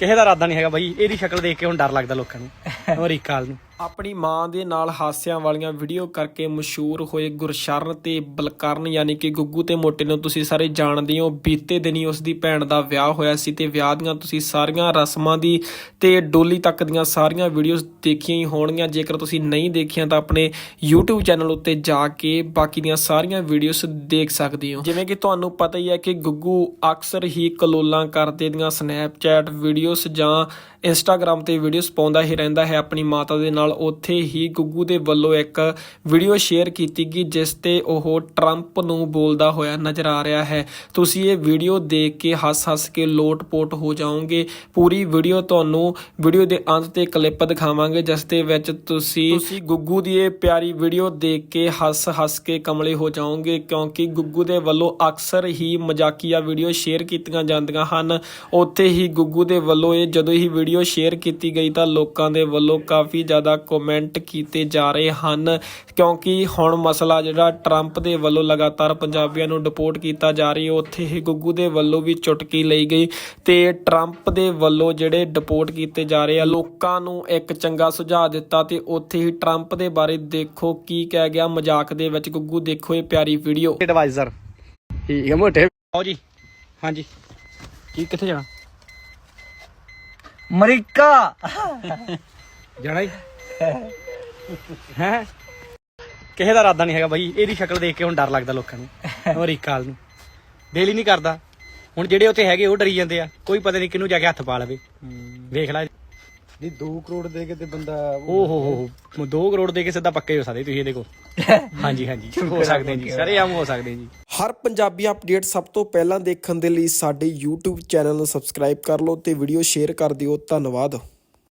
ਕਿਸੇ ਦਾ ਇਰਾਦਾ ਨਹੀਂ ਹੈਗਾ ਬਾਈ, ਇਹਦੀ ਸ਼ਕਲ ਦੇਖ ਕੇ ਹੁਣ ਡਰ ਲੱਗਦਾ ਲੋਕਾਂ ਨੂੰ, ਅਮਰੀਕਾ ਵਾਲ ਨੂੰ। ਆਪਣੀ ਮਾਂ ਦੇ ਨਾਲ ਹਾਸਿਆਂ ਵਾਲੀਆਂ ਵੀਡੀਓ ਕਰਕੇ ਮਸ਼ਹੂਰ ਹੋਏ ਗੁਰਸ਼ਰਨ ਤੇ ਬਲਕਰਨ, ਯਾਨੀ ਕਿ ਗੁੱਗੂ ਤੇ ਮੋਟੇ ਨੂੰ ਤੁਸੀਂ ਸਾਰੇ ਜਾਣਦੇ ਹੋ। ਬੀਤੇ ਦਿਨੀ ਉਸ ਦੀ ਭੈਣ ਦਾ ਵਿਆਹ ਹੋਇਆ ਸੀ ਤੇ ਵਿਆਹ ਦੀਆਂ ਤੁਸੀਂ ਸਾਰੀਆਂ ਰਸਮਾਂ ਦੀ ਤੇ ਡੋਲੀ ਤੱਕ ਦੀਆਂ ਸਾਰੀਆਂ ਵੀਡੀਓਜ਼ ਦੇਖੀਆਂ ਹੀ ਹੋਣਗੀਆਂ। ਜੇਕਰ ਤੁਸੀਂ ਨਹੀਂ ਦੇਖੀਆਂ ਤਾਂ ਆਪਣੇ YouTube ਚੈਨਲ ਉੱਤੇ ਜਾ ਕੇ ਬਾਕੀ ਦੀਆਂ ਸਾਰੀਆਂ ਵੀਡੀਓਜ਼ ਦੇਖ ਸਕਦੇ ਹੋ। ਜਿਵੇਂ ਕਿ ਤੁਹਾਨੂੰ ਪਤਾ ਹੀ ਹੈ ਕਿ ਗੁੱਗੂ ਅਕਸਰ ਹੀ ਕਲੋਲਾਂ ਕਰਦੇ ਦੀਆਂ ਸਨੈਪਚੈਟ ਵੀਡੀਓਜ਼ ਜਾਂ ਇੰਸਟਾਗ੍ਰam ਤੇ ਵੀਡੀਓਜ਼ ਪਾਉਂਦਾ ਹੀ ਰਹਿੰਦਾ ਹੈ। ਆਪਣੀ ਮਾਤਾ ਦੇ ਨਾਲ ਉੱਥੇ ਹੀ ਗੁੱਗੂ ਦੇ ਵੱਲੋਂ ਇੱਕ ਵੀਡੀਓ ਸ਼ੇਅਰ ਕੀਤੀ ਗਈ, ਜਿਸ ਤੇ ਉਹ ਟਰੰਪ ਨੂੰ ਬੋਲਦਾ ਹੋਇਆ ਨਜ਼ਰ ਆ ਰਿਹਾ ਹੈ। ਤੁਸੀਂ ਇਹ ਵੀਡੀਓ ਦੇਖ ਕੇ ਹੱਸ-ਹੱਸ ਕੇ ਲੋਟ-ਪੋਟ ਹੋ ਜਾਓਗੇ। ਪੂਰੀ ਵੀਡੀਓ ਤੁਹਾਨੂੰ ਵੀਡੀਓ ਦੇ ਅੰਤ ਤੇ ਕਲਿੱਪ ਦਿਖਾਵਾਂਗੇ, ਜਿਸ ਦੇ ਵਿੱਚ ਤੁਸੀਂ ਤੁਸੀਂ ਗੁੱਗੂ ਦੀ ਇਹ ਪਿਆਰੀ ਵੀਡੀਓ ਦੇਖ ਕੇ ਹੱਸ-ਹੱਸ ਕੇ ਕਮਲੇ ਹੋ ਜਾਓਗੇ, ਕਿਉਂਕਿ ਗੁੱਗੂ ਦੇ ਵੱਲੋਂ ਅਕਸਰ ਹੀ ਮਜ਼ਾਕੀਆ ਵੀਡੀਓ ਸ਼ੇਅਰ ਕੀਤੀਆਂ ਜਾਂਦੀਆਂ ਹਨ। ਉੱਥੇ ਹੀ ਗੁੱਗੂ ਦੇ ਵੱਲੋਂ ਇਹ ਜਦੋਂ ਹੀ ਵੀਡੀਓ ਸ਼ੇਅਰ ਕੀਤੀ ਗਈ ਤਾਂ ਲੋਕਾਂ ਦੇ ਵੱਲੋਂ ਕਾਫੀ ਜ਼ਿਆਦਾ ਕਮੈਂਟ ਕੀਤੇ ਜਾ ਰਹੇ ਹਨ ਕਿਉਂਕਿ ਹੁਣ ਮਸਲਾ ਜਿਹੜਾ ਟਰੰਪ ਦੇ ਵੱਲੋਂ ਲਗਾਤਾਰ ਪੰਜਾਬੀਆਂ ਨੂੰ ਡਿਪੋਰਟ ਕੀਤਾ ਜਾ ਰਹੀ ਹੈ ਉੱਥੇ ਹੀ ਗੁੱਗੂ ਦੇ ਵੱਲੋਂ ਵੀ ਚੁਟਕੀ ਲਈ ਗਈ ਤੇ ਟਰੰਪ ਦੇ ਵੱਲੋਂ ਜਿਹੜੇ ਡਿਪੋਰਟ ਕੀਤੇ ਜਾ ਰਹੇ ਆ ਲੋਕਾਂ ਨੂੰ ਇੱਕ ਚੰਗਾ ਸੁਝਾਅ ਦਿੱਤਾ ਤੇ ਉੱਥੇ ਹੀ ਟਰੰਪ ਦੇ ਬਾਰੇ ਦੇਖੋ ਕੀ ਕਹਿ ਗਿਆ ਮਜ਼ਾਕ ਦੇ ਵਿੱਚ। ਗੁੱਗੂ ਦੇਖੋ ਇਹ ਪਿਆਰੀ ਵੀਡੀਓ ਐਡਵਾਈਜ਼ਰ ਠੀਕ ਹੈ ਮੋਟੇ। ਆਓ ਜੀ। ਹਾਂਜੀ। ਕੀ ਕਿੱਥੇ ਜਾਣਾ? ਅਮਰੀਕਾ। ਜਾਣਾ ਜੀ ਹੈ ਕਿਸੇ ਦਾ ਇਰਾਦਾ ਨਹੀਂ ਹੈਗਾ ਬਾਈ ਇਹਦੀ ਸ਼ਕਲ ਦੇਖ ਕੇ ਹੁਣ ਡਰ ਲੱਗਦਾ ਲੋਕਾਂ ਨੂੰ ਅਮਰੀਕਾ ਵਾਲ ਨੂੰ। ਦਿਲ ਹੀ ਨਹੀਂ ਕਰਦਾ। ਹੁਣ ਜਿਹੜੇ ਉੱਥੇ ਹੈਗੇ ਉਹ ਡਰੀ ਜਾਂਦੇ ਆ। ਕੋਈ ਪਤਾ ਨਹੀਂ ਕਿਹਨੂੰ ਜਾ ਕੇ ਹੱਥ ਪਾ ਲਵੇ। ਵੇਖ ਲੈ। ਨਹੀਂ 2 ਕਰੋੜ ਦੇ ਕੇ ਤੇ ਬੰਦਾ ਓ ਹੋ ਹੋ ਹੋ। 2 ਕਰੋੜ ਦੇ ਕੇ ਸਿੱਧਾ ਪੱਕੇ ਹੋ ਸਕਦੇ ਤੁਸੀਂ ਇਹਦੇ ਕੋਲ। ਹਾਂਜੀ ਹਾਂਜੀ। ਹੋ ਸਕਦੇ ਜੀ। ਸਾਰੇ ਆਮ ਹੋ ਸਕਦੇ ਜੀ। ਹਰ ਪੰਜਾਬੀ ਅਪਡੇਟ ਸਭ ਤੋਂ ਪਹਿਲਾਂ ਦੇਖਣ ਦੇ ਲਈ ਸਾਡੇ YouTube ਚੈਨਲ ਨੂੰ ਸਬਸਕ੍ਰਾਈਬ ਕਰ ਲਓ ਤੇ ਵੀਡੀਓ ਸ਼ੇਅਰ ਕਰ ਦਿਓ। ਧੰਨਵਾਦ।